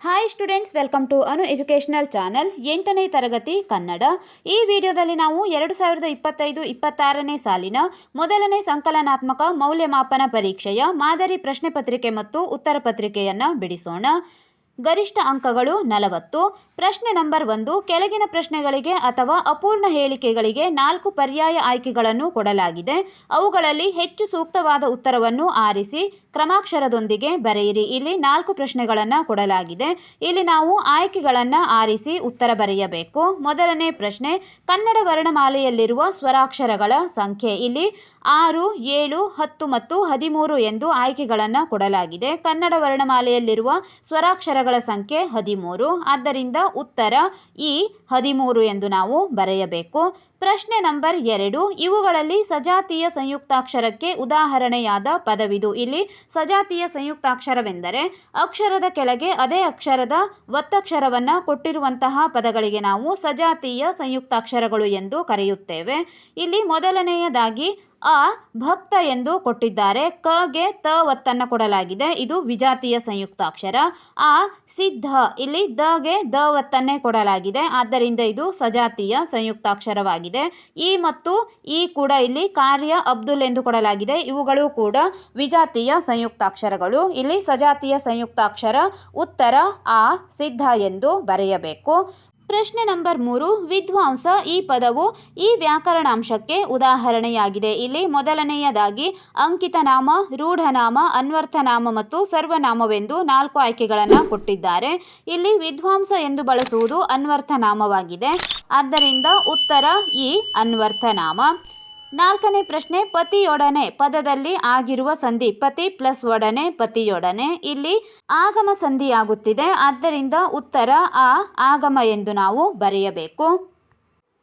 Hi students welcome to Anu educational channel ಎಂಟನೇ ತರಗತಿ ಕನ್ನಡ. ಈ ವಿಡಿಯೋದಲ್ಲಿ ನಾವು ಎರಡು ಸಾವಿರದ ಇಪ್ಪತ್ತೈದು ಇಪ್ಪತ್ತಾರನೇ ಸಾಲಿನ ಮೊದಲನೇ ಸಂಕಲನಾತ್ಮಕ ಮೌಲ್ಯಮಾಪನ ಪರೀಕ್ಷೆಯ ಮಾದರಿ ಪ್ರಶ್ನೆ ಪತ್ರಿಕೆ ಮತ್ತು ಉತ್ತರ ಪತ್ರಿಕೆಯನ್ನು ಬಿಡಿಸೋಣ. ಗರಿಷ್ಠ ಅಂಕಗಳು ನಲವತ್ತು, ಪ್ರಶ್ನೆ ನಂಬರ್ ಒಂದು, ಕೆಳಗಿನ ಪ್ರಶ್ನೆಗಳಿಗೆ ಅಥವಾ ಅಪೂರ್ಣ ಹೇಳಿಕೆಗಳಿಗೆ ನಾಲ್ಕು ಪರ್ಯಾಯ ಆಯ್ಕೆಗಳನ್ನು ಕೊಡಲಾಗಿದೆ. ಅವುಗಳಲ್ಲಿ ಹೆಚ್ಚು ಸೂಕ್ತವಾದ ಉತ್ತರವನ್ನು ಆರಿಸಿ ಕ್ರಮಾಕ್ಷರದೊಂದಿಗೆ ಬರೆಯಿರಿ. ಇಲ್ಲಿ ನಾಲ್ಕು ಪ್ರಶ್ನೆಗಳನ್ನು ಕೊಡಲಾಗಿದೆ. ಇಲ್ಲಿ ನಾವು ಆಯ್ಕೆಗಳನ್ನು ಆರಿಸಿ ಉತ್ತರ ಬರೆಯಬೇಕು. ಮೊದಲನೇ ಪ್ರಶ್ನೆ, ಕನ್ನಡ ವರ್ಣಮಾಲೆಯಲ್ಲಿರುವ ಸ್ವರಾಕ್ಷರಗಳ ಸಂಖ್ಯೆ. ಇಲ್ಲಿ ಆರು, ಏಳು, ಹತ್ತು ಮತ್ತು ಹದಿಮೂರು ಎಂದು ಆಯ್ಕೆಗಳನ್ನು ಕೊಡಲಾಗಿದೆ. ಕನ್ನಡ ವರ್ಣಮಾಲೆಯಲ್ಲಿರುವ ಸ್ವರಾಕ್ಷರಗಳ ಸಂಖ್ಯೆ ಹದಿಮೂರು. ಆದ್ದರಿಂದ ಉತ್ತರ ಈ ಹದಿಮೂರು ಎಂದು ನಾವು ಬರೆಯಬೇಕು. ಪ್ರಶ್ನೆ ನಂಬರ್ ಎರಡು. ಇವುಗಳಲ್ಲಿ ಸಜಾತಿಯ ಸಂಯುಕ್ತಾಕ್ಷರಕ್ಕೆ ಉದಾಹರಣೆಯಾದ ಪದವಿದು. ಇಲ್ಲಿ ಸಜಾತಿಯ ಸಂಯುಕ್ತಾಕ್ಷರವೆಂದರೆ ಅಕ್ಷರದ ಕೆಳಗೆ ಅದೇ ಅಕ್ಷರದ ಒತ್ತಕ್ಷರವನ್ನು ಕೊಟ್ಟಿರುವಂತಹ ಪದಗಳಿಗೆ ನಾವು ಸಜಾತೀಯ ಸಂಯುಕ್ತಾಕ್ಷರಗಳು ಎಂದು ಕರೆಯುತ್ತೇವೆ. ಇಲ್ಲಿ ಮೊದಲನೆಯದಾಗಿ ಅ, ಭಕ್ತ ಎಂದು ಕೊಟ್ಟಿದ್ದಾರೆ. ಕಗೆ ತ ಒತ್ತನ್ನು ಕೊಡಲಾಗಿದೆ. ಇದು ವಿಜಾತಿಯ ಸಂಯುಕ್ತಾಕ್ಷರ. ಆ ಸಿದ್ಧ. ಇಲ್ಲಿ ದ, ಗೆ, ದ ಒತ್ತನ್ನೇ ಕೊಡಲಾಗಿದೆ. ಆದ್ದರಿಂದ ಇದು ಸಜಾತಿಯ ಸಂಯುಕ್ತಾಕ್ಷರವಾಗಿದೆ. ಈ ಮತ್ತು ಈ ಕೂಡ ಇಲ್ಲಿ ಕಾರ್ಯ ಅಬ್ದುಲ್ ಎಂದು ಕೊಡಲಾಗಿದೆ. ಇವುಗಳು ಕೂಡ ವಿಜಾತಿಯ ಸಂಯುಕ್ತಾಕ್ಷರಗಳು. ಇಲ್ಲಿ ಸಜಾತಿಯ ಸಂಯುಕ್ತಾಕ್ಷರ ಉತ್ತರ ಆ ಸಿದ್ಧ ಎಂದು ಬರೆಯಬೇಕು. ಪ್ರಶ್ನೆ ನಂಬರ್ ಮೂರು, ವಿದ್ವಾಂಸ ಈ ಪದವು ಈ ವ್ಯಾಕರಣಾಂಶಕ್ಕೆ ಉದಾಹರಣೆಯಾಗಿದೆ. ಇಲ್ಲಿ ಮೊದಲನೆಯದಾಗಿ, ಅಂಕಿತನಾಮ, ರೂಢನಾಮ, ಅನ್ವರ್ಥನಾಮ ಮತ್ತು ಸರ್ವನಾಮವೆಂದು ನಾಲ್ಕು ಆಯ್ಕೆಗಳನ್ನು ಕೊಟ್ಟಿದ್ದಾರೆ. ಇಲ್ಲಿ ವಿದ್ವಾಂಸ ಎಂದು ಬಳಸುವುದು ಅನ್ವರ್ಥನಾಮವಾಗಿದೆ. ಆದ್ದರಿಂದ ಉತ್ತರ ಈ ಅನ್ವರ್ಥನಾಮ. ನಾಲ್ಕನೇ ಪ್ರಶ್ನೆ, ಪತಿಯೊಡನೆ ಪದದಲ್ಲಿ ಆಗಿರುವ ಸಂಧಿ ಪತಿ ಪ್ಲಸ್ ಒಡನೆ, ಪತಿಯೊಡನೆ ಇಲ್ಲಿ ಆಗಮ ಸಂಧಿಯಾಗುತ್ತಿದೆ. ಆದ್ದರಿಂದ ಉತ್ತರ ಆ, ಆಗಮ ಎಂದು ನಾವು ಬರೆಯಬೇಕು.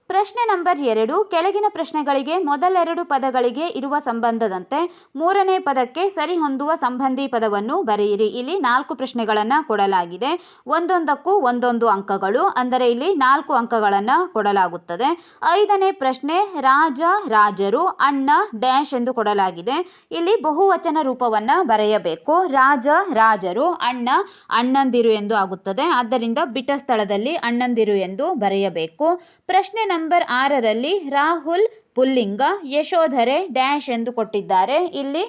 ಪ್ರಶ್ನೆ ನಂಬರ್ ಎರಡು, ಕೆಳಗಿನ ಪ್ರಶ್ನೆಗಳಿಗೆ ಮೊದಲೆರಡು ಪದಗಳಿಗೆ ಇರುವ ಸಂಬಂಧದಂತೆ ಮೂರನೇ ಪದಕ್ಕೆ ಸರಿಹೊಂದುವ ಸಂಬಂಧಿ ಪದವನ್ನು ಬರೆಯಿರಿ. ಇಲ್ಲಿ ನಾಲ್ಕು ಪ್ರಶ್ನೆಗಳನ್ನು ಕೊಡಲಾಗಿದೆ. ಒಂದೊಂದಕ್ಕೂ ಒಂದೊಂದು ಅಂಕಗಳು, ಅಂದರೆ ಇಲ್ಲಿ ನಾಲ್ಕು ಅಂಕಗಳನ್ನು ಕೊಡಲಾಗುತ್ತದೆ. ಐದನೇ ಪ್ರಶ್ನೆ, ರಾಜ, ರಾಜರು, ಅಣ್ಣ, ಡ್ಯಾಶ್ ಎಂದು ಕೊಡಲಾಗಿದೆ. ಇಲ್ಲಿ ಬಹುವಚನ ರೂಪವನ್ನು ಬರೆಯಬೇಕು. ರಾಜ, ರಾಜರು, ಅಣ್ಣ, ಅಣ್ಣಂದಿರು ಎಂದು ಆಗುತ್ತದೆ. ಆದ್ದರಿಂದ ಬಿಟ್ಟ ಸ್ಥಳದಲ್ಲಿ ಅಣ್ಣಂದಿರು ಎಂದು ಬರೆಯಬೇಕು. ಪ್ರಶ್ನೆ ನಂಬರ್ ಆರರಲ್ಲಿ ರಾಹುಲ್, ಪುಲ್ಲಿಂಗ, ಯಶೋಧರೆ ಡ್ಯಾಶ್ ಎಂದು ಕೊಟ್ಟಿದ್ದಾರೆ. ಇಲ್ಲಿ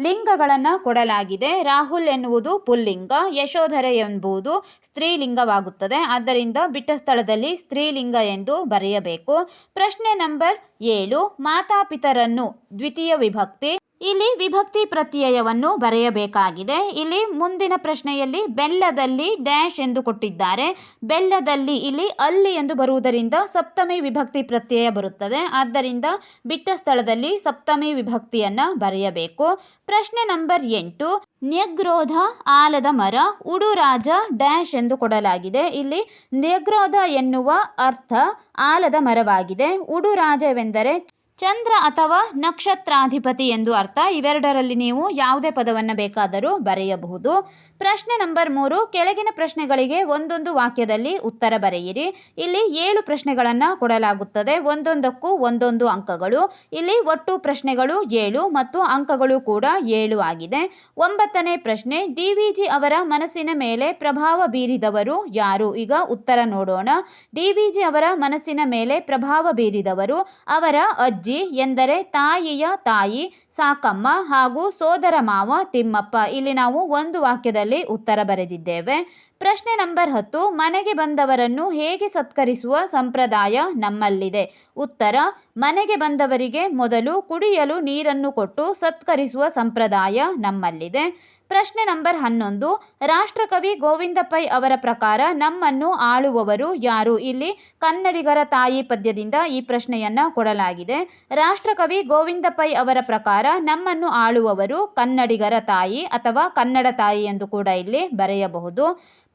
ಲಿಂಗಗಳನ್ನು ಕೊಡಲಾಗಿದೆ. ರಾಹುಲ್ ಎನ್ನುವುದು ಪುಲ್ಲಿಂಗ, ಯಶೋಧರೆ ಎಂಬುದು ಸ್ತ್ರೀಲಿಂಗವಾಗುತ್ತದೆ. ಆದ್ದರಿಂದ ಬಿಟ್ಟ ಸ್ಥಳದಲ್ಲಿ ಸ್ತ್ರೀಲಿಂಗ ಎಂದು ಬರೆಯಬೇಕು. ಪ್ರಶ್ನೆ ನಂಬರ್ ಏಳು, ಮಾತಾಪಿತರನ್ನು ದ್ವಿತೀಯ ವಿಭಕ್ತಿ ಇಲ್ಲಿ ವಿಭಕ್ತಿ ಪ್ರತ್ಯಯವನ್ನು ಬರೆಯಬೇಕಾಗಿದೆ. ಇಲ್ಲಿ ಮುಂದಿನ ಪ್ರಶ್ನೆಯಲ್ಲಿ ಬೆಲ್ಲದಲ್ಲಿ ಡ್ಯಾಶ್ ಎಂದು ಕೊಟ್ಟಿದ್ದಾರೆ. ಬೆಲ್ಲದಲ್ಲಿ ಇಲ್ಲಿ ಅಲ್ಲಿ ಎಂದು ಬರುವುದರಿಂದ ಸಪ್ತಮಿ ವಿಭಕ್ತಿ ಪ್ರತ್ಯಯ ಬರುತ್ತದೆ. ಆದ್ದರಿಂದ ಬಿಟ್ಟ ಸ್ಥಳದಲ್ಲಿ ಸಪ್ತಮಿ ವಿಭಕ್ತಿಯನ್ನು ಬರೆಯಬೇಕು. ಪ್ರಶ್ನೆ ನಂಬರ್ ಎಂಟು. ನ್ಯಗ್ರೋಧ ಆಲದ ಮರ, ಉಡುರಾಜ ಡ್ಯಾಶ್ ಎಂದು ಕೊಡಲಾಗಿದೆ. ಇಲ್ಲಿ ನ್ಯಗ್ರೋಧ ಎನ್ನುವ ಅರ್ಥ ಆಲದ ಮರವಾಗಿದೆ. ಉಡುರಾಜವೆಂದರೆ ಚಂದ್ರ ಅಥವಾ ನಕ್ಷತ್ರಾಧಿಪತಿ ಎಂದು ಅರ್ಥ. ಇವೆರಡರಲ್ಲಿ ನೀವು ಯಾವುದೇ ಪದವನ್ನು ಬೇಕಾದರೂ ಬರೆಯಬಹುದು. ಪ್ರಶ್ನೆ ನಂಬರ್ ಮೂರು, ಕೆಳಗಿನ ಪ್ರಶ್ನೆಗಳಿಗೆ ಒಂದೊಂದು ವಾಕ್ಯದಲ್ಲಿ ಉತ್ತರ ಬರೆಯಿರಿ. ಇಲ್ಲಿ ಏಳು ಪ್ರಶ್ನೆಗಳನ್ನು ಕೊಡಲಾಗುತ್ತದೆ. ಒಂದೊಂದಕ್ಕೂ ಒಂದೊಂದು ಅಂಕಗಳು. ಇಲ್ಲಿ ಒಟ್ಟು ಪ್ರಶ್ನೆಗಳು ಏಳು ಮತ್ತು ಅಂಕಗಳು ಕೂಡ ಏಳು ಆಗಿದೆ. ಒಂಬತ್ತನೇ ಪ್ರಶ್ನೆ, ಡಿ ವಿ ಜಿ ಅವರ ಮನಸ್ಸಿನ ಮೇಲೆ ಪ್ರಭಾವ ಬೀರಿದವರು ಯಾರು? ಈಗ ಉತ್ತರ ನೋಡೋಣ. ಡಿ ವಿ ಜಿ ಅವರ ಮನಸ್ಸಿನ ಮೇಲೆ ಪ್ರಭಾವ ಬೀರಿದವರು ಅವರ ಅಜ್ಜಿ. ಎಂದರೆ ತಾಯಿಯ ತಾಯಿ, ಸಾಕಮ್ಮ ಹಾಗೂ ಸೋದರ ಮಾವ ತಿಮ್ಮಪ್ಪ. ಇಲ್ಲಿ ನಾವು ಒಂದು ವಾಕ್ಯದಲ್ಲಿ ಉತ್ತರ ಬರೆದಿದ್ದೇವೆ. ಪ್ರಶ್ನೆ ನಂಬರ್ ಹತ್ತು, ಮನೆಗೆ ಬಂದವರನ್ನು ಹೇಗೆ ಸತ್ಕರಿಸುವ ಸಂಪ್ರದಾಯ ನಮ್ಮಲ್ಲಿದೆ? ಉತ್ತರ, ಮನೆಗೆ ಬಂದವರಿಗೆ ಮೊದಲು ಕುಡಿಯಲು ನೀರನ್ನು ಕೊಟ್ಟು ಸತ್ಕರಿಸುವ ಸಂಪ್ರದಾಯ ನಮ್ಮಲ್ಲಿದೆ. ಪ್ರಶ್ನೆ ನಂಬರ್ ಹನ್ನೊಂದು. ರಾಷ್ಟ್ರಕವಿ ಗೋವಿಂದ ಪೈ ಅವರ ಪ್ರಕಾರ ನಮ್ಮನ್ನು ಆಳುವವರು ಯಾರು? ಇಲ್ಲಿ ಕನ್ನಡಿಗರ ತಾಯಿ ಪದ್ಯದಿಂದ ಈ ಪ್ರಶ್ನೆಯನ್ನು ಕೊಡಲಾಗಿದೆ. ರಾಷ್ಟ್ರಕವಿ ಗೋವಿಂದ ಪೈ ಅವರ ಪ್ರಕಾರ ನಮ್ಮನ್ನು ಆಳುವವರು ಕನ್ನಡಿಗರ ತಾಯಿ ಅಥವಾ ಕನ್ನಡ ತಾಯಿ ಎಂದು ಕೂಡ ಇಲ್ಲಿ ಬರೆಯಬಹುದು.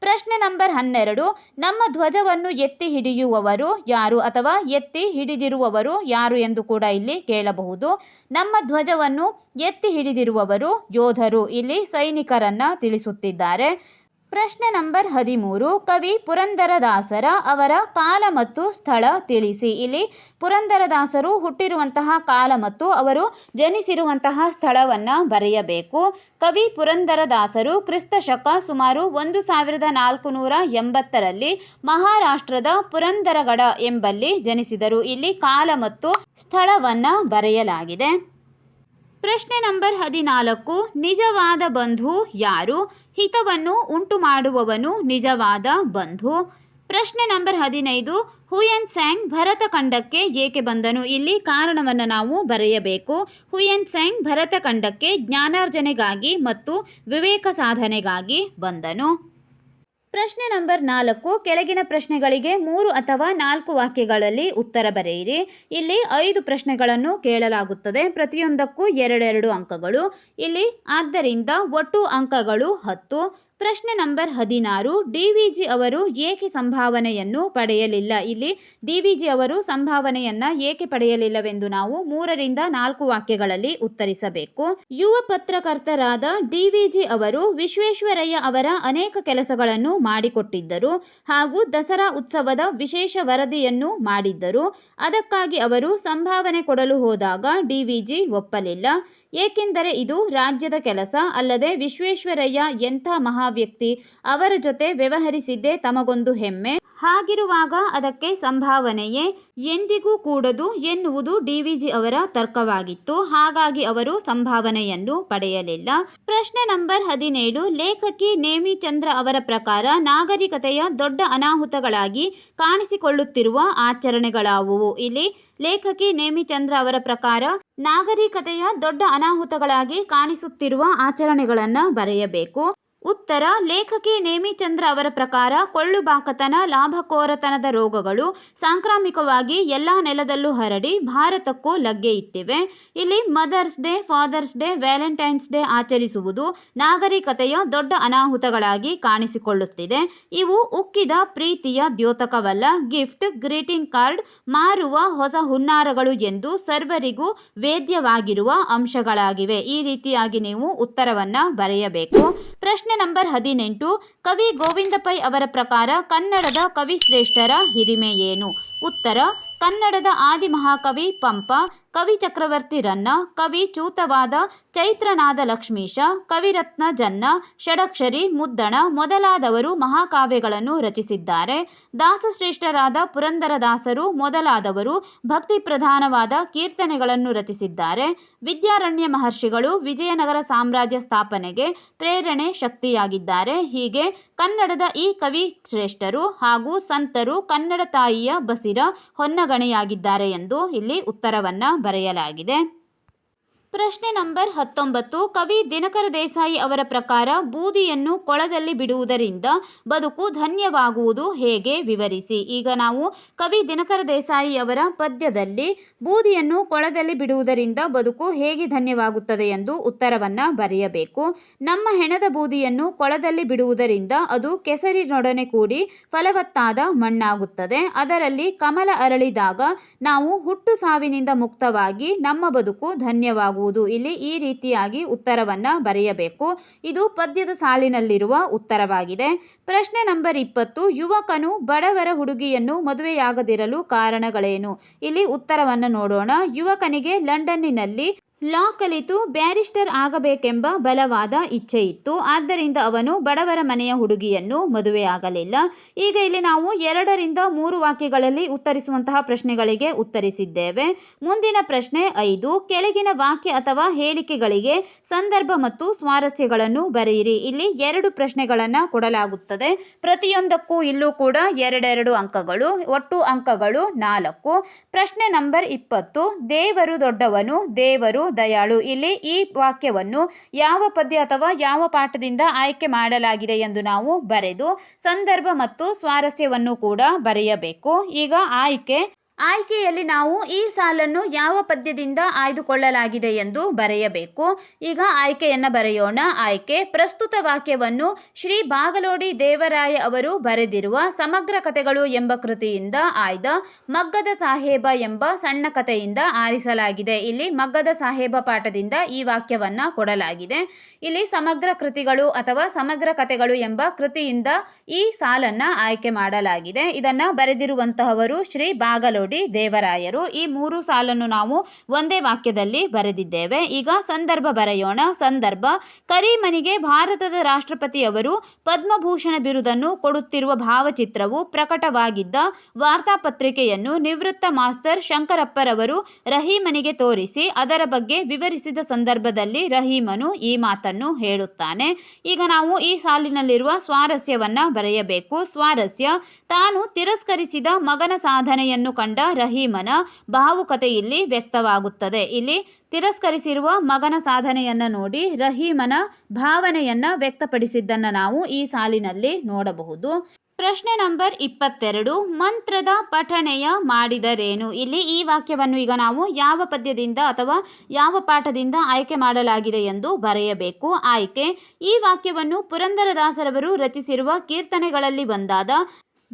ಪ್ರಶ್ನೆ ನಂಬರ್ ಹನ್ನೆರಡು, ನಮ್ಮ ಧ್ವಜವನ್ನು ಎತ್ತಿ ಹಿಡಿಯುವವರು ಯಾರು ಅಥವಾ ಎತ್ತಿ ಹಿಡಿದಿರುವವರು ಯಾರು ಎಂದು ಕೂಡ ಇಲ್ಲಿ ಕೇಳಬಹುದು. ನಮ್ಮ ಧ್ವಜವನ್ನು ಎತ್ತಿ ಹಿಡಿದಿರುವವರು ಯೋಧರು, ಇಲ್ಲಿ ಸೈನಿಕರನ್ನ ತಿಳಿಸುತ್ತಿದ್ದಾರೆ. ಪ್ರಶ್ನೆ ನಂಬರ್ ಹದಿಮೂರು, ಕವಿ ಪುರಂದರದಾಸರ ಅವರ ಕಾಲ ಮತ್ತು ಸ್ಥಳ ತಿಳಿಸಿ. ಇಲ್ಲಿ ಪುರಂದರದಾಸರು ಹುಟ್ಟಿರುವಂತಹ ಕಾಲ ಮತ್ತು ಅವರು ಜನಿಸಿರುವಂತಹ ಸ್ಥಳವನ್ನು ಬರೆಯಬೇಕು. ಕವಿ ಪುರಂದರದಾಸರು ಕ್ರಿಸ್ತ ಶಕ ಸುಮಾರು ಒಂದು ಸಾವಿರದ ನಾಲ್ಕು ನೂರ ಎಂಬತ್ತರಲ್ಲಿ ಮಹಾರಾಷ್ಟ್ರದ ಪುರಂದರಗಡ ಎಂಬಲ್ಲಿ ಜನಿಸಿದರು. ಇಲ್ಲಿ ಕಾಲ ಮತ್ತು ಸ್ಥಳವನ್ನು ಬರೆಯಲಾಗಿದೆ. ಪ್ರಶ್ನೆ ನಂಬರ್ ಹದಿನಾಲ್ಕು, ನಿಜವಾದ ಬಂಧು ಯಾರು? ಹಿತವನ್ನು ಉಂಟು ಮಾಡುವವನು ನಿಜವಾದ ಬಂಧು. ಪ್ರಶ್ನೆ ನಂಬರ್ ಹದಿನೈದು, ಹುಯನ್ ಸ್ಯಾಂಗ್ ಭರತಖಂಡಕ್ಕೆ ಏಕೆ ಬಂದನು? ಇಲ್ಲಿ ಕಾರಣವನ್ನು ನಾವು ಬರೆಯಬೇಕು. ಹುಯನ್ ಸ್ಯಾಂಗ್ ಭರತಖಂಡಕ್ಕೆ ಜ್ಞಾನಾರ್ಜನೆಗಾಗಿ ಮತ್ತು ವಿವೇಕ ಸಾಧನೆಗಾಗಿ ಬಂದನು. ಪ್ರಶ್ನೆ ನಂಬರ್ ನಾಲ್ಕು, ಕೆಳಗಿನ ಪ್ರಶ್ನೆಗಳಿಗೆ ಮೂರು ಅಥವಾ ನಾಲ್ಕು ವಾಕ್ಯಗಳಲ್ಲಿ ಉತ್ತರ ಬರೆಯಿರಿ. ಇಲ್ಲಿ ಐದು ಪ್ರಶ್ನೆಗಳನ್ನು ಕೇಳಲಾಗುತ್ತದೆ. ಪ್ರತಿಯೊಂದಕ್ಕೂ ಎರಡೆರಡು ಅಂಕಗಳು. ಇಲ್ಲಿ, ಆದ್ದರಿಂದ ಒಟ್ಟು ಅಂಕಗಳು ಹತ್ತು ಪ್ರಶ್ನೆ ನಂಬರ್ ಹದಿನಾರು. ಡಿ ವಿ ಜಿ ಅವರು ಏಕೆ ಸಂಭಾವನೆಯನ್ನು ಪಡೆಯಲಿಲ್ಲ? ಇಲ್ಲಿ ಡಿ ವಿ ಜಿ ಅವರು ಸಂಭಾವನೆಯನ್ನು ಏಕೆ ಪಡೆಯಲಿಲ್ಲವೆಂದು ನಾವು ಮೂರರಿಂದ ನಾಲ್ಕು ವಾಕ್ಯಗಳಲ್ಲಿ ಉತ್ತರಿಸಬೇಕು. ಯುವ ಪತ್ರಕರ್ತರಾದ ಡಿ ವಿ ಜಿ ಅವರು ವಿಶ್ವೇಶ್ವರಯ್ಯ ಅವರ ಅನೇಕ ಕೆಲಸಗಳನ್ನು ಮಾಡಿಕೊಟ್ಟಿದ್ದರು ಹಾಗೂ ದಸರಾ ಉತ್ಸವದ ವಿಶೇಷ ವರದಿಯನ್ನು ಮಾಡಿದ್ದರು. ಅದಕ್ಕಾಗಿ ಅವರು ಸಂಭಾವನೆ ಕೊಡಲು ಹೋದಾಗ ಡಿ ವಿ ಜಿ ಒಪ್ಪಲಿಲ್ಲ. ಏಕೆಂದರೆ ಇದು ರಾಜ್ಯದ ಕೆಲಸ ಅಲ್ಲದೆ ವಿಶ್ವೇಶ್ವರಯ್ಯ ಎಂಥ ಮಹಾವ್ಯಕ್ತಿ ಅವರ ಜೊತೆ ವ್ಯವಹರಿಸಿದ್ದೇ ತಮಗೊಂದು ಹೆಮ್ಮೆ. ಹಾಗಿರುವಾಗ ಅದಕ್ಕೆ ಸಂಭಾವನೆಯೇ ಎಂದಿಗೂ ಕೂಡದು ಎನ್ನುವುದು ಡಿವಿಜಿ ಅವರ ತರ್ಕವಾಗಿತ್ತು. ಹಾಗಾಗಿ ಅವರು ಸಂಭಾವನೆಯನ್ನು ಪಡೆಯಲಿಲ್ಲ. ಪ್ರಶ್ನೆ ನಂಬರ್ ಹದಿನೇಳು, ಲೇಖಕಿ ನೇಮಿ ಚಂದ್ರ ಅವರ ಪ್ರಕಾರ ನಾಗರಿಕತೆಯ ದೊಡ್ಡ ಅನಾಹುತಗಳಾಗಿ ಕಾಣಿಸಿಕೊಳ್ಳುತ್ತಿರುವ ಆಚರಣೆಗಳಾವುವು? ಇಲ್ಲಿ ಲೇಖಕಿ ನೇಮಿಚಂದ್ರ ಅವರ ಪ್ರಕಾರ ನಾಗರಿಕತೆಯ ದೊಡ್ಡ ಅನಾಹುತಗಳಾಗಿ ಕಾಣಿಸುತ್ತಿರುವ ಆಚರಣೆಗಳನ್ನು ಬರೆಯಬೇಕು. ಉತ್ತರ, ಲೇಖಕಿ ನೇಮಿಚಂದ್ರ ಅವರ ಪ್ರಕಾರ ಕೊಳ್ಳುಬಾಕತನ, ಲಾಭಕೋರತನದ ರೋಗಗಳು ಸಾಂಕ್ರಾಮಿಕವಾಗಿ ಎಲ್ಲ ನೆಲದಲ್ಲೂ ಹರಡಿ ಭಾರತಕ್ಕೂ ಲಗ್ಗೆ ಇಟ್ಟಿವೆ. ಇಲ್ಲಿ Mother's Day, Father's Day, Valentine's Day ಆಚರಿಸುವುದು ನಾಗರಿಕತೆಯ ದೊಡ್ಡ ಅನಾಹುತಗಳಾಗಿ ಕಾಣಿಸಿಕೊಳ್ಳುತ್ತಿದೆ. ಇವು ಉಕ್ಕಿದ ಪ್ರೀತಿಯ ದ್ಯೋತಕವಲ್ಲ. ಗಿಫ್ಟ್, ಗ್ರೀಟಿಂಗ್ ಕಾರ್ಡ್, ಮಾರುವ ಹೊಸ ಹುನ್ನಾರಗಳು ಎಂದು ಸರ್ವರಿಗೂ ವೇದ್ಯವಾಗಿರುವ ಅಂಶಗಳಾಗಿವೆ. ಈ ರೀತಿಯಾಗಿ ನೀವು ಉತ್ತರವನ್ನು ಬರೆಯಬೇಕು. ಪ್ರಶ್ನೆ ನಂಬರ್ ಹದಿನೆಂಟು ಕವಿ ಗೋವಿಂದ ಪೈ ಅವರ ಪ್ರಕಾರ ಕನ್ನಡದ ಕವಿ ಶ್ರೇಷ್ಠರ ಹಿರಿಮೆ ಏನು? ಉತ್ತರ ಕನ್ನಡದ ಆದಿ ಮಹಾಕವಿ ಪಂಪ, ಕವಿ ಚಕ್ರವರ್ತಿ ರನ್ನ, ಕವಿ ಚೂತವಾದ, ಚೈತ್ರನಾದ ಲಕ್ಷ್ಮೀಶ ಕವಿರತ್ನ ಜನ್ನ, ಷಡಕ್ಷರಿ ಮುದ್ದಣ ಮೊದಲಾದವರು ಮಹಾಕಾವ್ಯಗಳನ್ನು ರಚಿಸಿದ್ದಾರೆ. ದಾಸಶ್ರೇಷ್ಠರಾದ ಪುರಂದರದಾಸರು ಮೊದಲಾದವರು ಭಕ್ತಿ ಪ್ರಧಾನವಾದ ಕೀರ್ತನೆಗಳನ್ನು ರಚಿಸಿದ್ದಾರೆ. ವಿದ್ಯಾರಣ್ಯ ಮಹರ್ಷಿಗಳು ವಿಜಯನಗರ ಸಾಮ್ರಾಜ್ಯ ಸ್ಥಾಪನೆಗೆ ಪ್ರೇರಣೆ ಶಕ್ತಿಯಾಗಿದ್ದಾರೆ. ಹೀಗೆ ಕನ್ನಡದ ಈ ಕವಿ ಶ್ರೇಷ್ಠರು ಹಾಗೂ ಸಂತರು ಕನ್ನಡ ತಾಯಿಯ ಬಸಿರ ಹೊನ್ನಗಣೆಯಾಗಿದ್ದಾರೆ ಎಂದು ಇಲ್ಲಿ ಉತ್ತರವನ್ನ ಬರೆಯಲಾಗಿದೆ. ಪ್ರಶ್ನೆ ನಂಬರ್ ಹತ್ತೊಂಬತ್ತು. ಕವಿ ದಿನಕರ ದೇಸಾಯಿ ಅವರ ಪ್ರಕಾರ ಬೂದಿಯನ್ನು ಕೊಳದಲ್ಲಿ ಬಿಡುವುದರಿಂದ ಬದುಕು ಧನ್ಯವಾಗುವುದು ಹೇಗೆ ವಿವರಿಸಿ. ಈಗ ನಾವು ಕವಿ ದಿನಕರ ದೇಸಾಯಿ ಅವರ ಪದ್ಯದಲ್ಲಿ ಬೂದಿಯನ್ನು ಕೊಳದಲ್ಲಿ ಬಿಡುವುದರಿಂದ ಬದುಕು ಹೇಗೆ ಧನ್ಯವಾಗುತ್ತದೆ ಎಂದು ಉತ್ತರವನ್ನು ಬರೆಯಬೇಕು. ನಮ್ಮ ಹೆಣದ ಬೂದಿಯನ್ನು ಕೊಳದಲ್ಲಿ ಬಿಡುವುದರಿಂದ ಅದು ಕೆಸರಿನೊಡನೆ ಕೂಡಿ ಫಲವತ್ತಾದ ಮಣ್ಣಾಗುತ್ತದೆ. ಅದರಲ್ಲಿ ಕಮಲ ಅರಳಿದಾಗ ನಾವು ಹುಟ್ಟು ಸಾವಿನಿಂದ ಮುಕ್ತವಾಗಿ ನಮ್ಮ ಬದುಕು ಧನ್ಯವಾಗುವುದು ಇಲ್ಲಿ ಈ ರೀತಿಯಾಗಿ ಉತ್ತರವನ್ನ ಬರೆಯಬೇಕು. ಇದು ಪದ್ಯದ ಸಾಲಿನಲ್ಲಿರುವ ಉತ್ತರವಾಗಿದೆ. ಪ್ರಶ್ನೆ ನಂಬರ್ ಇಪ್ಪತ್ತು, ಯುವಕನು ಬಡವರ ಹುಡುಗಿಯನ್ನು ಮದುವೆಯಾಗದಿರಲು ಕಾರಣಗಳೇನು? ಇಲ್ಲಿ ಉತ್ತರವನ್ನು ನೋಡೋಣ. ಯುವಕನಿಗೆ ಲಂಡನ್ನಿನಲ್ಲಿ ಲಾ ಕಲಿತು ಬ್ಯಾರಿಸ್ಟರ್ ಆಗಬೇಕೆಂಬ ಬಲವಾದ ಇಚ್ಛೆ ಇತ್ತು. ಆದ್ದರಿಂದ ಅವನು ಬಡವರ ಮನೆಯ ಹುಡುಗಿಯನ್ನು ಮದುವೆಯಾಗಲಿಲ್ಲ ಈಗ ಇಲ್ಲಿ ನಾವು ಎರಡರಿಂದ ಮೂರು ವಾಕ್ಯಗಳಲ್ಲಿ ಉತ್ತರಿಸುವಂತಹ ಪ್ರಶ್ನೆಗಳಿಗೆ ಉತ್ತರಿಸಿದ್ದೇವೆ. ಮುಂದಿನ ಪ್ರಶ್ನೆ ಐದು. ಕೆಳಗಿನ ವಾಕ್ಯ ಅಥವಾ ಹೇಳಿಕೆಗಳಿಗೆ ಸಂದರ್ಭ ಮತ್ತು ಸ್ವಾರಸ್ಯಗಳನ್ನು ಬರೆಯಿರಿ. ಇಲ್ಲಿ ಎರಡು ಪ್ರಶ್ನೆಗಳನ್ನು ಕೊಡಲಾಗುತ್ತದೆ. ಪ್ರತಿಯೊಂದಕ್ಕೂ ಇಲ್ಲೂ ಕೂಡ ಎರಡೆರಡು ಅಂಕಗಳು, ಒಟ್ಟು ಅಂಕಗಳು ನಾಲ್ಕು. ಪ್ರಶ್ನೆ ನಂಬರ್ ಇಪ್ಪತ್ತು. ದೇವರು ದೊಡ್ಡವನು, ದೇವರು ದಯಾಳು. ಇಲ್ಲಿ ಈ ವಾಕ್ಯವನ್ನು ಯಾವ ಪದ್ಯ ಅಥವಾ ಯಾವ ಪಾಠದಿಂದ ಆಯ್ಕೆ ಮಾಡಲಾಗಿದೆ ಎಂದು ನಾವು ಬರೆದು ಸಂದರ್ಭ ಮತ್ತು ಸ್ವಾರಸ್ಯವನ್ನು ಕೂಡ ಬರೆಯಬೇಕು. ಈಗ ಆಯ್ಕೆ ಆಯ್ಕೆಯಲ್ಲಿ ನಾವು ಈ ಸಾಲನ್ನು ಯಾವ ಪದ್ಯದಿಂದ ಆಯ್ದುಕೊಳ್ಳಲಾಗಿದೆ ಎಂದು ಬರೆಯಬೇಕು. ಈಗ ಆಯ್ಕೆಯನ್ನು ಬರೆಯೋಣ. ಆಯ್ಕೆ, ಪ್ರಸ್ತುತ ವಾಕ್ಯವನ್ನು ಶ್ರೀ ಬಾಗಲೋಡಿ ದೇವರಾಯ ಅವರು ಬರೆದಿರುವ ಸಮಗ್ರ ಕಥೆಗಳು ಎಂಬ ಕೃತಿಯಿಂದ ಆಯ್ದ ಮಗ್ಗದ ಸಾಹೇಬ ಎಂಬ ಸಣ್ಣ ಕಥೆಯಿಂದ ಆರಿಸಲಾಗಿದೆ. ಇಲ್ಲಿ ಮಗ್ಗದ ಸಾಹೇಬ ಪಾಠದಿಂದ ಈ ವಾಕ್ಯವನ್ನು ಕೊಡಲಾಗಿದೆ. ಇಲ್ಲಿ ಸಮಗ್ರ ಕೃತಿಗಳು ಅಥವಾ ಸಮಗ್ರ ಕಥೆಗಳು ಎಂಬ ಕೃತಿಯಿಂದ ಈ ಸಾಲನ್ನು ಆಯ್ಕೆ ಮಾಡಲಾಗಿದೆ. ಇದನ್ನು ಬರೆದಿರುವಂತಹವರು ಶ್ರೀ ಬಾಗಲೋಡಿ ದೇವರಾಯರು, ಈ ಮೂರು ಸಾಲನ್ನು ನಾವು ಒಂದೇ ವಾಕ್ಯದಲ್ಲಿ ಬರೆದಿದ್ದೇವೆ. ಈಗ ಸಂದರ್ಭ ಬರೆಯೋಣ. ಸಂದರ್ಭ, ಕರೀಮನಿಗೆ ಭಾರತದ ರಾಷ್ಟ್ರಪತಿಯವರು ಪದ್ಮಭೂಷಣ ಬಿರುದನ್ನು ಕೊಡುತ್ತಿರುವ ಭಾವಚಿತ್ರವು ಪ್ರಕಟವಾಗಿದ್ದ ವಾರ್ತಾಪತ್ರಿಕೆಯನ್ನು ನಿವೃತ್ತ ಮಾಸ್ತರ್ ಶಂಕರಪ್ಪರವರು ರಹೀಮನಿಗೆ ತೋರಿಸಿ, ಅದರ ಬಗ್ಗೆ ವಿವರಿಸಿದ ಸಂದರ್ಭದಲ್ಲಿ ರಹೀಮನು ಈ ಮಾತನ್ನು ಹೇಳುತ್ತಾನೆ. ಈಗ ನಾವು ಈ ಸಾಲಿನಲ್ಲಿರುವ ಸ್ವಾರಸ್ಯವನ್ನು ಬರೆಯಬೇಕು. ಸ್ವಾರಸ್ಯ, ತಾನು ತಿರಸ್ಕರಿಸಿದ ಮಗನ ಸಾಧನೆಯನ್ನು ಕಂಡ ರಹೀಮನ ಭಾವುಕತೆ ಇಲ್ಲಿ ವ್ಯಕ್ತವಾಗುತ್ತದೆ. ಇಲ್ಲಿ ತಿರಸ್ಕರಿಸಿರುವ ಮಗನ ಸಾಧನೆಯನ್ನು ನೋಡಿ ರಹೀಮನ ಭಾವನೆಯನ್ನ ವ್ಯಕ್ತಪಡಿಸಿದ್ದನ್ನು ನಾವು ಈ ಸಾಲಿನಲ್ಲಿ ನೋಡಬಹುದು. ಪ್ರಶ್ನೆ ನಂಬರ್ ಇಪ್ಪತ್ತೆರಡು, ಮಂತ್ರದ ಪಠಣೆಯ ಮಾಡಿದರೇನು? ಇಲ್ಲಿ ಈ ವಾಕ್ಯವನ್ನು ಈಗ ನಾವು ಯಾವ ಪದ್ಯದಿಂದ ಅಥವಾ ಯಾವ ಪಾಠದಿಂದ ಆಯ್ಕೆ ಮಾಡಲಾಗಿದೆ ಎಂದು ಬರೆಯಬೇಕು. ಆಯ್ಕೆ, ಈ ವಾಕ್ಯವನ್ನು ಪುರಂದರದಾಸರವರು ರಚಿಸಿರುವ ಕೀರ್ತನೆಗಳಲ್ಲಿ ಒಂದಾದ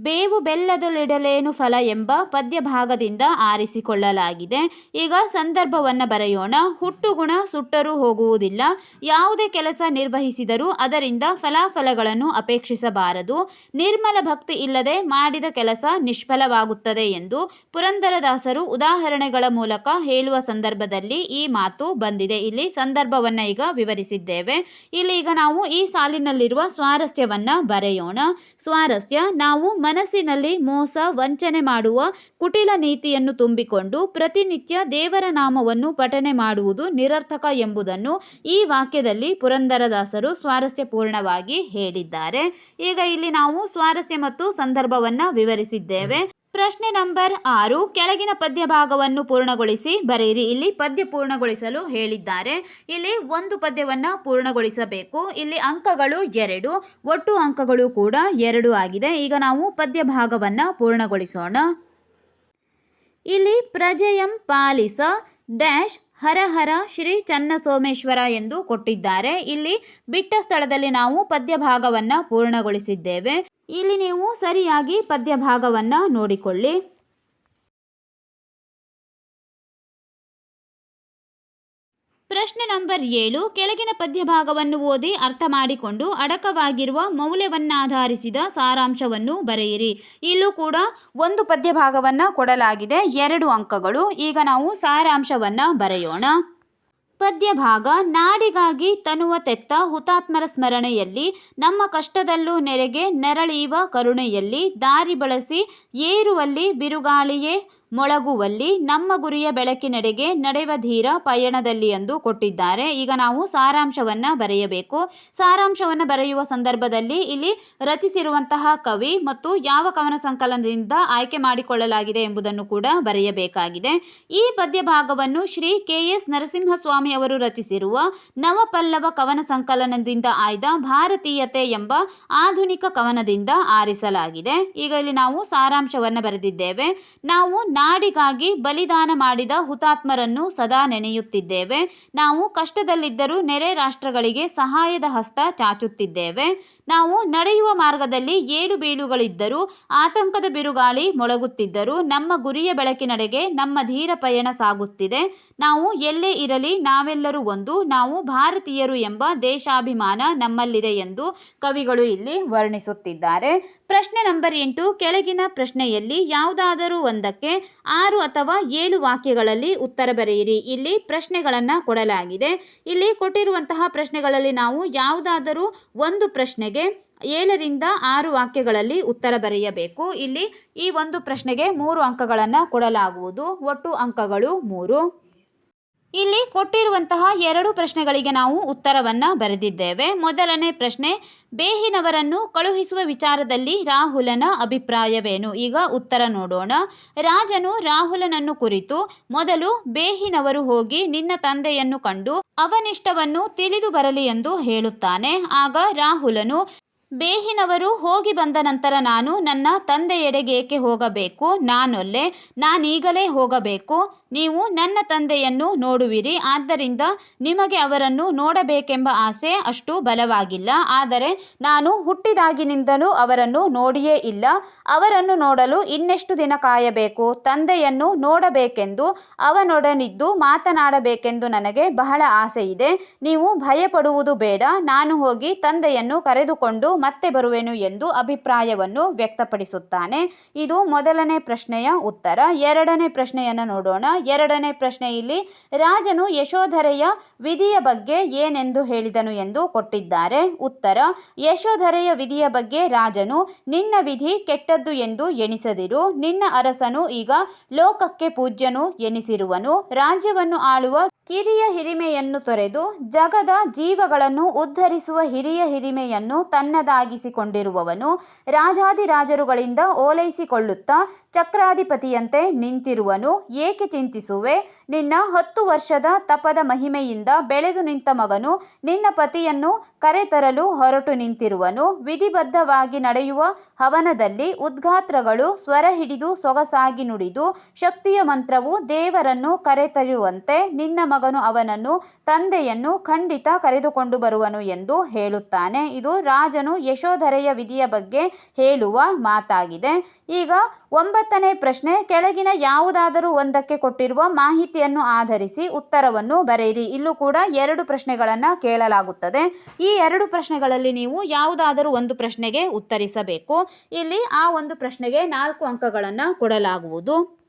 ಬೇವು ಬೆಲ್ಲದಲ್ಲಿಡಲೇನು ಫಲ ಎಂಬ ಪದ್ಯ ಭಾಗದಿಂದ ಆರಿಸಿಕೊಳ್ಳಲಾಗಿದೆ. ಈಗ ಸಂದರ್ಭವನ್ನು ಬರೆಯೋಣ. ಹುಟ್ಟುಗುಣ ಸುಟ್ಟರೂ ಹೋಗುವುದಿಲ್ಲ. ಯಾವುದೇ ಕೆಲಸ ನಿರ್ವಹಿಸಿದರೂ ಅದರಿಂದ ಫಲಾಫಲಗಳನ್ನು ಅಪೇಕ್ಷಿಸಬಾರದು. ನಿರ್ಮಲ ಭಕ್ತಿ ಇಲ್ಲದೆ ಮಾಡಿದ ಕೆಲಸ ನಿಷ್ಫಲವಾಗುತ್ತದೆ ಎಂದು ಪುರಂದರದಾಸರು ಉದಾಹರಣೆಗಳ ಮೂಲಕ ಹೇಳುವ ಸಂದರ್ಭದಲ್ಲಿ ಈ ಮಾತು ಬಂದಿದೆ. ಇಲ್ಲಿ ಸಂದರ್ಭವನ್ನು ಈಗ ವಿವರಿಸಿದ್ದೇವೆ. ಇಲ್ಲಿ ಈಗ ನಾವು ಈ ಸಾಲಿನಲ್ಲಿರುವ ಸ್ವಾರಸ್ಯವನ್ನು ಬರೆಯೋಣ. ಸ್ವಾರಸ್ಯ, ನಾವು ಮನಸ್ಸಿನಲ್ಲಿ ಮೋಸ, ವಂಚನೆ ಮಾಡುವ ಕುಟಿಲ ನೀತಿಯನ್ನು ತುಂಬಿಕೊಂಡು ಪ್ರತಿನಿತ್ಯ ದೇವರ ನಾಮವನ್ನು ಪಠನೆ ಮಾಡುವುದು ನಿರರ್ಥಕ ಎಂಬುದನ್ನು ಈ ವಾಕ್ಯದಲ್ಲಿ ಪುರಂದರದಾಸರು ಸ್ವಾರಸ್ಯಪೂರ್ಣವಾಗಿ ಹೇಳಿದ್ದಾರೆ. ಈಗ ಇಲ್ಲಿ ನಾವು ಸ್ವಾರಸ್ಯ ಮತ್ತು ಸಂದರ್ಭವನ್ನು ವಿವರಿಸಿದ್ದೇವೆ. ಪ್ರಶ್ನೆ ನಂಬರ್ ಆರು, ಕೆಳಗಿನ ಪದ್ಯ ಭಾಗವನ್ನು ಪೂರ್ಣಗೊಳಿಸಿ, ಬರೆಯಿರಿ. ಇಲ್ಲಿ ಪದ್ಯ ಪೂರ್ಣಗೊಳಿಸಲು ಹೇಳಿದ್ದಾರೆ. ಇಲ್ಲಿ ಒಂದು ಪದ್ಯವನ್ನು ಪೂರ್ಣಗೊಳಿಸಬೇಕು. ಇಲ್ಲಿ ಅಂಕಗಳು ಎರಡು, ಒಟ್ಟು ಅಂಕಗಳು ಕೂಡ ಎರಡು ಆಗಿದೆ. ಈಗ ನಾವು ಪದ್ಯ ಭಾಗವನ್ನು ಪೂರ್ಣಗೊಳಿಸೋಣ. ಇಲ್ಲಿ ಪ್ರಜೆಯಂ ಪಾಲಿಸ ಡ್ಯಾಶ್ ಹರ ಹರ ಶ್ರೀ ಚನ್ನ ಸೋಮೇಶ್ವರ ಎಂದು ಕೊಟ್ಟಿದ್ದಾರೆ. ಇಲ್ಲಿ ಬಿಟ್ಟ ಸ್ಥಳದಲ್ಲಿ ನಾವು ಪದ್ಯ ಭಾಗವನ್ನು ಪೂರ್ಣಗೊಳಿಸಿದ್ದೇವೆ. ಇಲ್ಲಿ ನೀವು ಸರಿಯಾಗಿ ಪದ್ಯ ಭಾಗವನ್ನು ನೋಡಿಕೊಳ್ಳಿ. ಪ್ರಶ್ನೆ ನಂಬರ್ ಏಳು, ಕೆಳಗಿನ ಪದ್ಯ ಭಾಗವನ್ನು ಓದಿ ಅರ್ಥ ಮಾಡಿಕೊಂಡು ಅಡಕವಾಗಿರುವ ಮೌಲ್ಯವನ್ನಾಧರಿಸಿದ ಸಾರಾಂಶವನ್ನು ಬರೆಯಿರಿ. ಇಲ್ಲೂ ಕೂಡ ಒಂದು ಪದ್ಯ ಭಾಗವನ್ನು ಕೊಡಲಾಗಿದೆ, ಎರಡು ಅಂಕಗಳು. ಈಗ ನಾವು ಸಾರಾಂಶವನ್ನು ಬರೆಯೋಣ. ಪದ್ಯ ಭಾಗ ನಾಡಿಗಾಗಿ ತನುವ ತೆತ್ತ ಹುತಾತ್ಮರ ಸ್ಮರಣೆಯಲ್ಲಿ, ನಮ್ಮ ಕಷ್ಟದಲ್ಲೂ ನೆರೆಗೆ ನೆರಳೀವ ಕರುಣೆಯಲ್ಲಿ ದಾರಿ ಬಳಸಿ ಏರುವಲ್ಲಿ ಬಿರುಗಾಳಿಯೇ ಮೊಳಗುವಲ್ಲಿ ನಮ್ಮ ಗುರಿಯ ಬೆಳಕಿನೆಡೆಗೆ ನಡೆವ ಧೀರ ಪಯಣದಲ್ಲಿ ಎಂದು ಕೊಟ್ಟಿದ್ದಾರೆ. ಈಗ ನಾವು ಸಾರಾಂಶವನ್ನ ಬರೆಯಬೇಕು. ಸಾರಾಂಶವನ್ನು ಬರೆಯುವ ಸಂದರ್ಭದಲ್ಲಿ ಇಲ್ಲಿ ರಚಿಸಿರುವಂತಹ ಕವಿ ಮತ್ತು ಯಾವ ಕವನ ಸಂಕಲನದಿಂದ ಆಯ್ಕೆ ಮಾಡಿಕೊಳ್ಳಲಾಗಿದೆ ಎಂಬುದನ್ನು ಕೂಡ ಬರೆಯಬೇಕಾಗಿದೆ. ಈ ಪದ್ಯ ಭಾಗವನ್ನು ಶ್ರೀ ಕೆ ಎಸ್ ನರಸಿಂಹಸ್ವಾಮಿ ಅವರು ರಚಿಸಿರುವ ನವಪಲ್ಲವ ಕವನ ಸಂಕಲನದಿಂದ ಆಯ್ದ ಭಾರತೀಯತೆ ಎಂಬ ಆಧುನಿಕ ಕವನದಿಂದ ಆರಿಸಲಾಗಿದೆ. ಈಗ ಇಲ್ಲಿ ನಾವು ಸಾರಾಂಶವನ್ನು ಬರೆದಿದ್ದೇವೆ. ನಾವು ನಾಡಿಗಾಗಿ ಬಲಿದಾನ ಮಾಡಿದ ಹುತಾತ್ಮರನ್ನು ಸದಾ ನೆನೆಯುತ್ತಿದ್ದೇವೆ. ನಾವು ಕಷ್ಟದಲ್ಲಿದ್ದರೂ ನೆರೆ ರಾಷ್ಟ್ರಗಳಿಗೆ ಸಹಾಯದ ಹಸ್ತ ಚಾಚುತ್ತಿದ್ದೇವೆ. ನಾವು ನಡೆಯುವ ಮಾರ್ಗದಲ್ಲಿ ಏಳು ಬೀಳುಗಳಿದ್ದರೂ ಆತಂಕದ ಬಿರುಗಾಳಿ ಮೊಳಗುತ್ತಿದ್ದರೂ ನಮ್ಮ ಗುರಿಯ ಬೆಳಕಿನಡೆಗೆ ನಮ್ಮ ಧೀರ ಪಯಣ ಸಾಗುತ್ತಿದೆ. ನಾವು ಎಲ್ಲೇ ಇರಲಿ, ನಾವೆಲ್ಲರೂ ಒಂದು, ನಾವು ಭಾರತೀಯರು ಎಂಬ ದೇಶಾಭಿಮಾನ ನಮ್ಮಲ್ಲಿದೆ ಎಂದು ಕವಿಗಳು ಇಲ್ಲಿ ವರ್ಣಿಸುತ್ತಿದ್ದಾರೆ. ಪ್ರಶ್ನೆ ನಂಬರ್ ಎಂಟು, ಕೆಳಗಿನ ಪ್ರಶ್ನೆಯಲ್ಲಿ ಯಾವುದಾದರೂ ಒಂದಕ್ಕೆ ಆರು ಅಥವಾ ಏಳು ವಾಕ್ಯಗಳಲ್ಲಿ ಉತ್ತರ ಬರೆಯಿರಿ. ಇಲ್ಲಿ ಪ್ರಶ್ನೆಗಳನ್ನು ಕೊಡಲಾಗಿದೆ. ಇಲ್ಲಿ ಕೊಟ್ಟಿರುವಂತಹ ಪ್ರಶ್ನೆಗಳಲ್ಲಿ ನಾವು ಯಾವುದಾದರೂ ಒಂದು ಪ್ರಶ್ನೆಗೆ ಏಳರಿಂದ ಆರು ವಾಕ್ಯಗಳಲ್ಲಿ ಉತ್ತರ ಬರೆಯಬೇಕು. ಇಲ್ಲಿ ಈ ಒಂದು ಪ್ರಶ್ನೆಗೆ ಮೂರು ಅಂಕಗಳನ್ನು ಕೊಡಲಾಗುವುದು. ಒಟ್ಟು ಅಂಕಗಳು ಮೂರು. ಇಲ್ಲಿ ಕೊಟ್ಟಿರುವಂತಹ ಎರಡು ಪ್ರಶ್ನೆಗಳಿಗೆ ನಾವು ಉತ್ತರವನ್ನು ಬರೆದಿದ್ದೇವೆ. ಮೊದಲನೇ ಪ್ರಶ್ನೆ, ಬೇಹಿನವರನ್ನು ಕಳುಹಿಸುವ ವಿಚಾರದಲ್ಲಿ ರಾಹುಲನ ಅಭಿಪ್ರಾಯವೇನು? ಈಗ ಉತ್ತರ ನೋಡೋಣ. ರಾಜನು ರಾಹುಲನನ್ನು ಕುರಿತು, ಮೊದಲು ಬೇಹಿನವರು ಹೋಗಿ ನಿನ್ನ ತಂದೆಯನ್ನು ಕಂಡು, ಅವನಿಷ್ಟವನ್ನು ತಿಳಿದು ಬರಲಿ ಎಂದು ಹೇಳುತ್ತಾನೆ. ಆಗ ರಾಹುಲನು ಬೇಹಿನವರು ಹೋಗಿ ಬಂದ ನಂತರ ನಾನು ನನ್ನ ತಂದೆಯೆಡೆಗೆ ಏಕೆ ಹೋಗಬೇಕು? ನಾನೊಲ್ಲೆ, ನಾನೀಗಲೇ ಹೋಗಬೇಕು. ನೀವು ನನ್ನ ತಂದೆಯನ್ನು ನೋಡುವಿರಿ. ಆದ್ದರಿಂದ ನಿಮಗೆ ಅವರನ್ನು ನೋಡಬೇಕೆಂಬ ಆಸೆ ಅಷ್ಟು ಬಲವಾಗಿಲ್ಲ. ಆದರೆ ನಾನು ಹುಟ್ಟಿದಾಗಿನಿಂದಲೂ ಅವರನ್ನು ನೋಡಿಯೇ ಇಲ್ಲ. ಅವರನ್ನು ನೋಡಲು ಇನ್ನೆಷ್ಟು ದಿನ ಕಾಯಬೇಕು? ತಂದೆಯನ್ನು ನೋಡಬೇಕೆಂದು, ಅವನೊಡನಿದ್ದು ಮಾತನಾಡಬೇಕೆಂದು ನನಗೆ ಬಹಳ ಆಸೆ ಇದೆ ನೀವು ಭಯಪಡುವುದು ಬೇಡ. ನಾನು ಹೋಗಿ ತಂದೆಯನ್ನು ಕರೆದುಕೊಂಡು ಮತ್ತೆ ಬರುವೆನು ಎಂದು ಅಭಿಪ್ರಾಯವನ್ನು ವ್ಯಕ್ತಪಡಿಸುತ್ತಾನೆ. ಇದು ಮೊದಲನೇ ಪ್ರಶ್ನೆಯ ಉತ್ತರ. ಎರಡನೇ ಪ್ರಶ್ನೆಯನ್ನು ನೋಡೋಣ. ಎರಡನೇ ಪ್ರಶ್ನೆ ಇಲ್ಲಿ, ರಾಜನು ಯಶೋಧರೆಯ ವಿಧಿಯ ಬಗ್ಗೆ ಏನೆಂದು ಹೇಳಿದನು ಎಂದು ಕೊಟ್ಟಿದ್ದಾರೆ. ಉತ್ತರ, ಯಶೋಧರೆಯ ವಿಧಿಯ ಬಗ್ಗೆ ರಾಜನು, ನಿನ್ನ ವಿಧಿ ಕೆಟ್ಟದ್ದು ಎಂದು ಎಣಿಸದಿರು. ನಿನ್ನ ಅರಸನು ಈಗ ಲೋಕಕ್ಕೆ ಪೂಜ್ಯನು ಎನಿಸಿರುವನು. ರಾಜ್ಯವನ್ನು ಆಳುವ ಕಿರಿಯ ಹಿರಿಮೆಯನ್ನು ತೊರೆದು ಜಗದ ಜೀವಗಳನ್ನು ಉದ್ಧರಿಸುವ ಹಿರಿಯ ಹಿರಿಮೆಯನ್ನು ತನ್ನದಾಗಿಸಿಕೊಂಡಿರುವವನು ರಾಜಾದಿರಾಜರುಗಳಿಂದ ಓಲೈಸಿಕೊಳ್ಳುತ್ತಾ ಚಕ್ರಾಧಿಪತಿಯಂತೆ ನಿಂತಿರುವನು ಏಕೆ ಚಿಂತಿಸುವೆ? ನಿನ್ನ ಹತ್ತು ವರ್ಷದ ತಪದ ಮಹಿಮೆಯಿಂದ ಬೆಳೆದು ನಿಂತ ಮಗನು ನಿನ್ನ ಪತಿಯನ್ನು ಕರೆತರಲು ಹೊರಟು ನಿಂತಿರುವನು. ವಿಧಿಬದ್ಧವಾಗಿ ನಡೆಯುವ ಹವನದಲ್ಲಿ ಉದ್ಘಾತ್ರಗಳು ಸ್ವರ ಹಿಡಿದು ಸೊಗಸಾಗಿ ನುಡಿದು ಶಕ್ತಿಯ ಮಂತ್ರವು ದೇವರನ್ನು ಕರೆತರುವಂತೆ ನಿನ್ನ ಮಗನು ಅವನನ್ನು, ತಂದೆಯನ್ನು ಖಂಡಿತ ಕರೆದುಕೊಂಡು ಬರುವನು ಎಂದು ಹೇಳುತ್ತಾನೆ. ಇದು ರಾಜನು ಯಶೋಧರೆಯ ವಿಧಿಯ ಬಗ್ಗೆ ಹೇಳುವ ಮಾತಾಗಿದೆ. ಈಗ ಒಂಬತ್ತನೇ ಪ್ರಶ್ನೆ, ಕೆಳಗಿನ ಯಾವುದಾದರೂ ಒಂದಕ್ಕೆ ಕೊಟ್ಟಿರುವ ಮಾಹಿತಿಯನ್ನು ಆಧರಿಸಿ ಉತ್ತರವನ್ನು ಬರೆಯಿರಿ. ಇಲ್ಲೂ ಕೂಡ ಎರಡು ಪ್ರಶ್ನೆಗಳನ್ನು ಕೇಳಲಾಗುತ್ತದೆ. ಈ ಎರಡು ಪ್ರಶ್ನೆಗಳಲ್ಲಿ ನೀವು ಯಾವುದಾದರೂ ಒಂದು ಪ್ರಶ್ನೆಗೆ ಉತ್ತರಿಸಬೇಕು. ಇಲ್ಲಿ ಆ ಒಂದು ಪ್ರಶ್ನೆಗೆ ನಾಲ್ಕು ಅಂಕಗಳನ್ನು ಕೊಡಲಾಗುವುದು.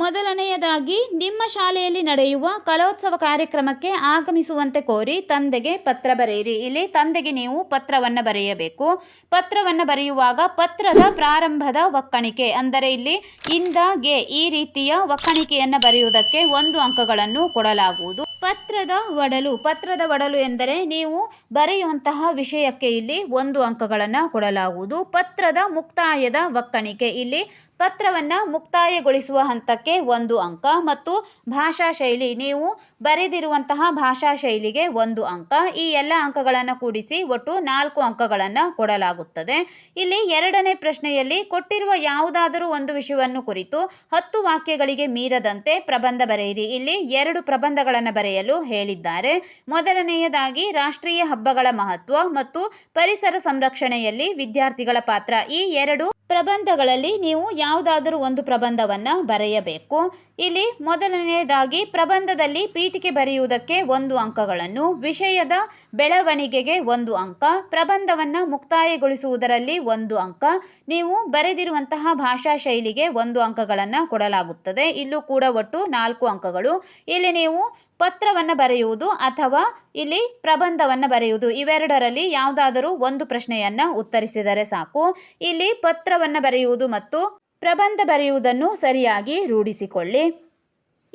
ಮೊದಲನೆಯದಾಗಿ, ನಿಮ್ಮ ಶಾಲೆಯಲ್ಲಿ ನಡೆಯುವ ಕಲೋತ್ಸವ ಕಾರ್ಯಕ್ರಮಕ್ಕೆ ಆಗಮಿಸುವಂತೆ ಕೋರಿ ತಂದೆಗೆ ಪತ್ರ ಬರೆಯಿರಿ. ಇಲ್ಲಿ ತಂದೆಗೆ ನೀವು ಪತ್ರವನ್ನು ಬರೆಯಬೇಕು. ಪತ್ರವನ್ನು ಬರೆಯುವಾಗ ಪತ್ರದ ಪ್ರಾರಂಭದ ಒಕ್ಕಣಿಕೆ, ಅಂದರೆ ಇಲ್ಲಿ ಇಂದಗೆ ಈ ರೀತಿಯ ಒಕ್ಕಣಿಕೆಯನ್ನು ಬರೆಯುವುದಕ್ಕೆ ಒಂದು ಅಂಕಗಳನ್ನು ಕೊಡಲಾಗುವುದು. ಪತ್ರದ ಒಡಲು ಪತ್ರದ ಒಡಲು ಎಂದರೆ ನೀವು ಬರೆಯುವಂತಹ ವಿಷಯಕ್ಕೆ ಇಲ್ಲಿ ಒಂದು ಅಂಕಗಳನ್ನು ಕೊಡಲಾಗುವುದು. ಪತ್ರದ ಮುಕ್ತಾಯದ ಒಕ್ಕಣಿಕೆ, ಇಲ್ಲಿ ಪತ್ರವನ್ನು ಮುಕ್ತಾಯಗೊಳಿಸುವ ಹಂತಕ್ಕೆ ಒಂದು ಅಂಕ ಮತ್ತು ಭಾಷಾ ಶೈಲಿ. ನೀವು ಬರೆದಿರುವಂತಹ ಭಾಷಾ ಶೈಲಿಗೆ ಒಂದು ಅಂಕ. ಈ ಎಲ್ಲ ಅಂಕಗಳನ್ನು ಕೂಡಿಸಿ ಒಟ್ಟು ನಾಲ್ಕು ಅಂಕಗಳನ್ನು ಕೊಡಲಾಗುತ್ತದೆ. ಇಲ್ಲಿ ಎರಡನೇ ಪ್ರಶ್ನೆಯಲ್ಲಿ ಕೊಟ್ಟಿರುವ ಯಾವುದಾದರೂ ಒಂದು ವಿಷಯವನ್ನು ಕುರಿತು ಹತ್ತು ವಾಕ್ಯಗಳಿಗೆ ಮೀರದಂತೆ ಪ್ರಬಂಧ ಬರೆಯಿರಿ. ಇಲ್ಲಿ ಎರಡು ಪ್ರಬಂಧಗಳನ್ನು ಬರೆಯಲು ಹೇಳಿದ್ದಾರೆ. ಮೊದಲನೆಯದಾಗಿ ರಾಷ್ಟ್ರೀಯ ಹಬ್ಬಗಳ ಮಹತ್ವ ಮತ್ತು ಪರಿಸರ ಸಂರಕ್ಷಣೆಯಲ್ಲಿ ವಿದ್ಯಾರ್ಥಿಗಳ ಪಾತ್ರ. ಈ ಎರಡು ಪ್ರಬಂಧಗಳಲ್ಲಿ ನೀವು ಯಾವುದಾದರೂ ಒಂದು ಪ್ರಬಂಧವನ್ನು ಬರೆಯಬೇಕು. ಇಲ್ಲಿ ಮೊದಲನೆಯದಾಗಿ ಪ್ರಬಂಧದಲ್ಲಿ ಪೀಠಿಕೆ ಬರೆಯುವುದಕ್ಕೆ ಒಂದು ಅಂಕಗಳನ್ನು, ವಿಷಯದ ಬೆಳವಣಿಗೆಗೆ ಒಂದು ಅಂಕ, ಪ್ರಬಂಧವನ್ನು ಮುಕ್ತಾಯಗೊಳಿಸುವುದರಲ್ಲಿ ಒಂದು ಅಂಕ, ನೀವು ಬರೆದಿರುವಂತಹ ಭಾಷಾ ಶೈಲಿಗೆ ಒಂದು ಅಂಕಗಳನ್ನು ಕೊಡಲಾಗುತ್ತದೆ. ಇಲ್ಲೂ ಕೂಡ ಒಟ್ಟು ನಾಲ್ಕು ಅಂಕಗಳು. ಇಲ್ಲಿ ನೀವು ಪತ್ರವನ್ನು ಬರೆಯುವುದು ಅಥವಾ ಇಲ್ಲಿ ಪ್ರಬಂಧವನ್ನು ಬರೆಯುವುದು ಇವೆರಡರಲ್ಲಿ ಯಾವುದಾದರೂ ಒಂದು ಪ್ರಶ್ನೆಯನ್ನು ಉತ್ತರಿಸಿದರೆ ಸಾಕು. ಇಲ್ಲಿ ಪತ್ರವನ್ನು ಬರೆಯುವುದು ಮತ್ತು ಪ್ರಬಂಧ ಬರೆಯುವುದನ್ನು ಸರಿಯಾಗಿ ರೂಢಿಸಿಕೊಳ್ಳಿ.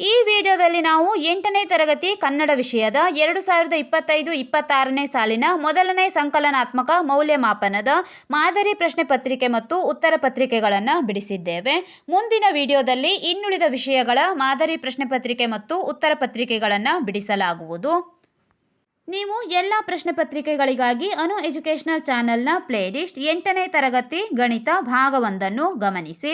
ಈ ವಿಡಿಯೋದಲ್ಲಿ ನಾವು ಎಂಟನೇ ತರಗತಿ ಕನ್ನಡ ವಿಷಯದ ಎರಡು ಸಾವಿರದ ಇಪ್ಪತ್ತೈದು, ಇಪ್ಪತ್ತಾರನೇ ಸಾಲಿನ ಮೊದಲನೇ ಸಂಕಲನಾತ್ಮಕ ಮೌಲ್ಯಮಾಪನದ ಮಾದರಿ ಪ್ರಶ್ನೆ ಪತ್ರಿಕೆ ಮತ್ತು ಉತ್ತರ ಪತ್ರಿಕೆಗಳನ್ನು ಬಿಡಿಸಿದ್ದೇವೆ. ಮುಂದಿನ ವಿಡಿಯೋದಲ್ಲಿ ಇನ್ನುಳಿದ ವಿಷಯಗಳ ಮಾದರಿ ಪ್ರಶ್ನೆ ಪತ್ರಿಕೆ ಮತ್ತು ಉತ್ತರ ಪತ್ರಿಕೆಗಳನ್ನು ಬಿಡಿಸಲಾಗುವುದು. ನೀವು ಎಲ್ಲ ಪ್ರಶ್ನೆ ಪತ್ರಿಕೆಗಳಿಗಾಗಿ ಅನು ಎಜುಕೇಷನಲ್ ಚಾನೆಲ್ನ ಪ್ಲೇಲಿಸ್ಟ್ ಎಂಟನೇ ತರಗತಿ ಗಣಿತ ಭಾಗವೊಂದನ್ನು ಗಮನಿಸಿ.